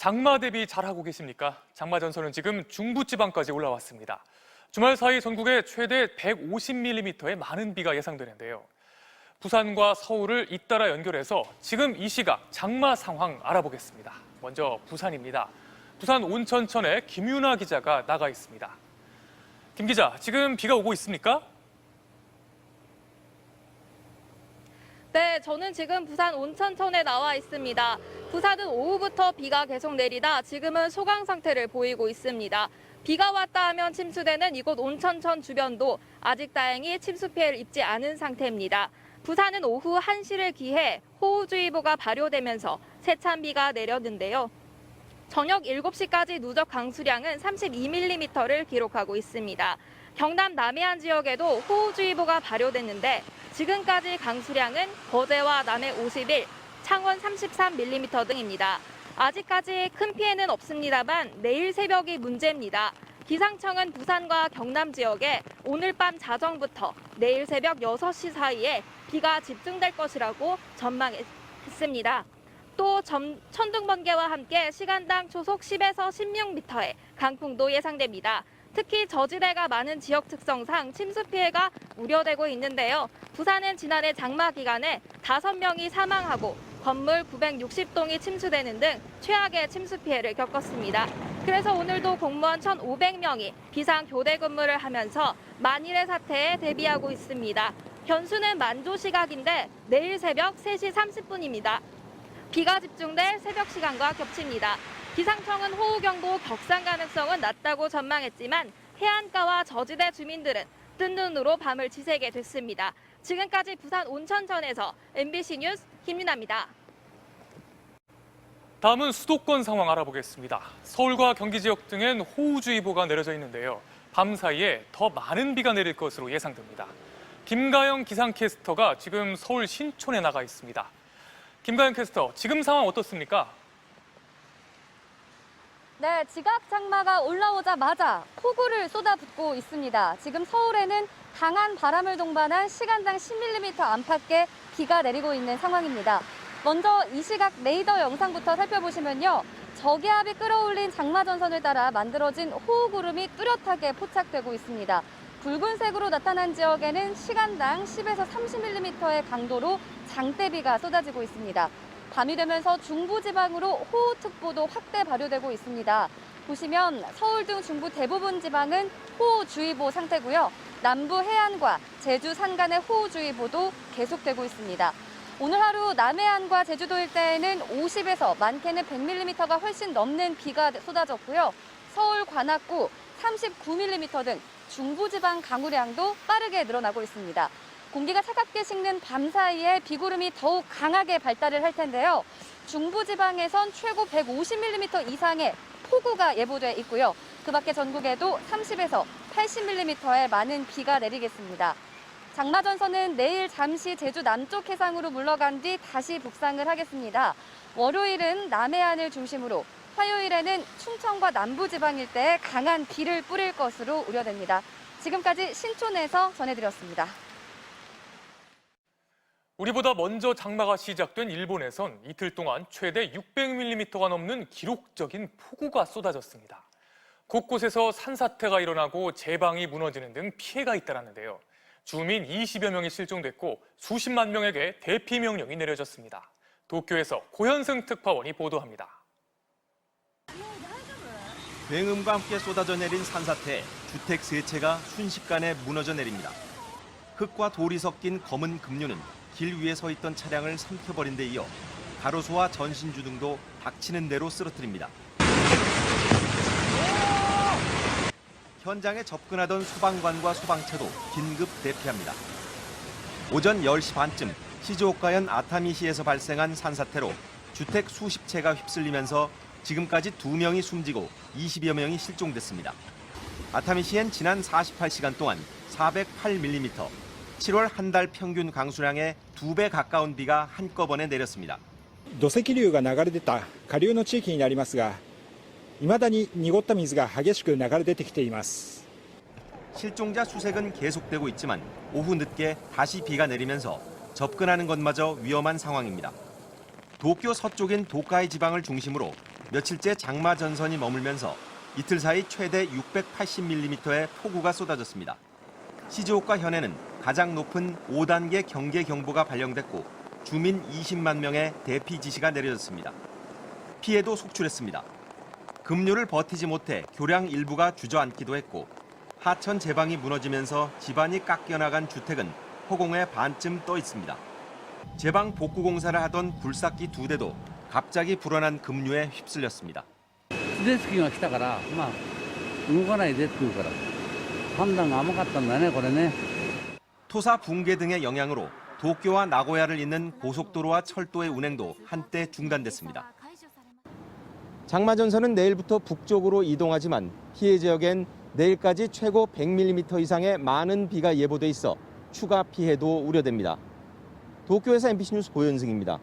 장마 대비 잘하고 계십니까? 장마 전선은 지금 중부지방까지 올라왔습니다. 주말 사이 전국에 최대 150mm의 많은 비가 예상되는데요. 부산과 서울을 잇따라 연결해서 지금 이 시각 장마 상황 알아보겠습니다. 먼저 부산입니다. 부산 온천천에 김윤아 기자가 나가 있습니다. 김 기자, 지금 비가 오고 있습니까? 네, 저는 지금 부산 온천천에 나와 있습니다. 부산은 오후부터 비가 계속 내리다 지금은 소강 상태를 보이고 있습니다. 비가 왔다 하면 침수되는 이곳 온천천 주변도 아직 다행히 침수 피해를 입지 않은 상태입니다. 부산은 오후 1시를 기해 호우주의보가 발효되면서 세찬 비가 내렸는데요. 저녁 7시까지 누적 강수량은 32mm를 기록하고 있습니다. 경남 남해안 지역에도 호우주의보가 발효됐는데 지금까지 강수량은 거제와 남해 51, 창원 33mm 등입니다. 아직까지 큰 피해는 없습니다만 내일 새벽이 문제입니다. 기상청은 부산과 경남 지역에 오늘 밤 자정부터 내일 새벽 6시 사이에 비가 집중될 것이라고 전망했습니다. 또 점- 천둥 번개와 함께 시간당 초속 10에서 16m의 강풍도 예상됩니다. 특히 저지대가 많은 지역 특성상 침수 피해가 우려되고 있는데요. 부산은 지난해 장마 기간에 5명이 사망하고 건물 960동이 침수되는 등 최악의 침수 피해를 겪었습니다. 그래서 오늘도 공무원 1,500명이 비상 교대 근무를 하면서 만일의 사태에 대비하고 있습니다. 현수는 만조 시각인데 내일 새벽 3시 30분입니다. 비가 집중될 새벽 시간과 겹칩니다. 기상청은 호우경보 격상 가능성은 낮다고 전망했지만 해안가와 저지대 주민들은 뜬 눈으로 밤을 지새게 됐습니다. 지금까지 부산 온천천에서 MBC 뉴스 김윤아입니다. 다음은 수도권 상황 알아보겠습니다. 서울과 경기 지역 등엔 호우주의보가 내려져 있는데요. 밤 사이에 더 많은 비가 내릴 것으로 예상됩니다. 김가영 기상캐스터가 지금 서울 신촌에 나가 있습니다. 김가영 캐스터, 지금 상황 어떻습니까? 네, 지각 장마가 올라오자마자 폭우를 쏟아붓고 있습니다. 지금 서울에는 강한 바람을 동반한 시간당 10mm 안팎의 비가 내리고 있는 상황입니다. 먼저 이 시각 레이더 영상부터 살펴보시면요. 저기압이 끌어올린 장마 전선을 따라 만들어진 호우구름이 뚜렷하게 포착되고 있습니다. 붉은색으로 나타난 지역에는 시간당 10에서 30mm의 강도로 장대비가 쏟아지고 있습니다. 밤이 되면서 중부지방으로 호우특보도 확대 발효되고 있습니다. 보시면 서울 등 중부 대부분 지방은 호우주의보 상태고요. 남부 해안과 제주 산간의 호우주의보도 계속되고 있습니다. 오늘 하루 남해안과 제주도 일대에는 50에서 많게는 100mm가 훨씬 넘는 비가 쏟아졌고요. 서울 관악구 39mm 등 중부지방 강우량도 빠르게 늘어나고 있습니다. 공기가 차갑게 식는 밤 사이에 비구름이 더욱 강하게 발달을 할 텐데요. 중부지방에선 최고 150mm 이상의 폭우가 예보돼 있고요. 그 밖에 전국에도 30에서 80mm의 많은 비가 내리겠습니다. 장마전선은 내일 잠시 제주 남쪽 해상으로 물러간 뒤 다시 북상을 하겠습니다. 월요일은 남해안을 중심으로 화요일에는 충청과 남부지방 일대에 강한 비를 뿌릴 것으로 우려됩니다. 지금까지 신촌에서 전해드렸습니다. 우리보다 먼저 장마가 시작된 일본에선 이틀 동안 최대 600mm가 넘는 기록적인 폭우가 쏟아졌습니다. 곳곳에서 산사태가 일어나고 제방이 무너지는 등 피해가 잇따랐는데요. 주민 20여 명이 실종됐고 수십만 명에게 대피 명령이 내려졌습니다. 도쿄에서 고현승 특파원이 보도합니다. 굉음과 함께 쏟아져 내린 산사태에 주택 세 채가 순식간에 무너져 내립니다. 흙과 돌이 섞인 검은 급류는 길 위에 서 있던 차량을 삼켜버린 데 이어 가로수와 전신주 등도 닥치는 대로 쓰러뜨립니다. 현장에 접근하던 소방관과 소방차도 긴급 대피합니다. 오전 10시 반쯤 시즈오카현 아타미시에서 발생한 산사태로 주택 수십 채가 휩쓸리면서 지금까지 두 명이 숨지고 20여 명이 실종됐습니다. 아타미시엔 지난 48시간 동안 408mm, 7월 한 달 평균 강수량의 두 배 가까운 비가 한꺼번에 내렸습니다. 土石流が流れ出た下流の地域になりますが、未だに濁った水が激しく流れ出てきています。 실종자 수색은 계속되고 있지만 오후 늦게 다시 비가 내리면서 접근하는 것마저 위험한 상황입니다. 도쿄 서쪽인 도카이 지방을 중심으로 며칠째 장마 전선이 머물면서 이틀 사이 최대 680mm의 폭우가 쏟아졌습니다. 시즈오카 현에는 가장 높은 5단계 경계 경보가 발령됐고 주민 20만 명의 대피 지시가 내려졌습니다. 피해도 속출했습니다. 급류를 버티지 못해 교량 일부가 주저앉기도 했고 하천 제방이 무너지면서 집안이 깎여나간 주택은 허공에 반쯤 떠 있습니다. 제방 복구 공사를 하던 굴삭기 두 대도 갑자기 불어난 급류에 휩쓸렸습니다. ゼスキが来たから、まあ、動かないでって言うから、判断が甘かったんだね、これね。 토사 붕괴 등의 영향으로 도쿄와 나고야를 잇는 고속도로와 철도의 운행도 한때 중단됐습니다. 장마 전선은 내일부터 북쪽으로 이동하지만 피해 지역엔 내일까지 최고 100mm 이상의 많은 비가 예보돼 있어 추가 피해도 우려됩니다. 도쿄에서 MBC 뉴스 고현승입니다.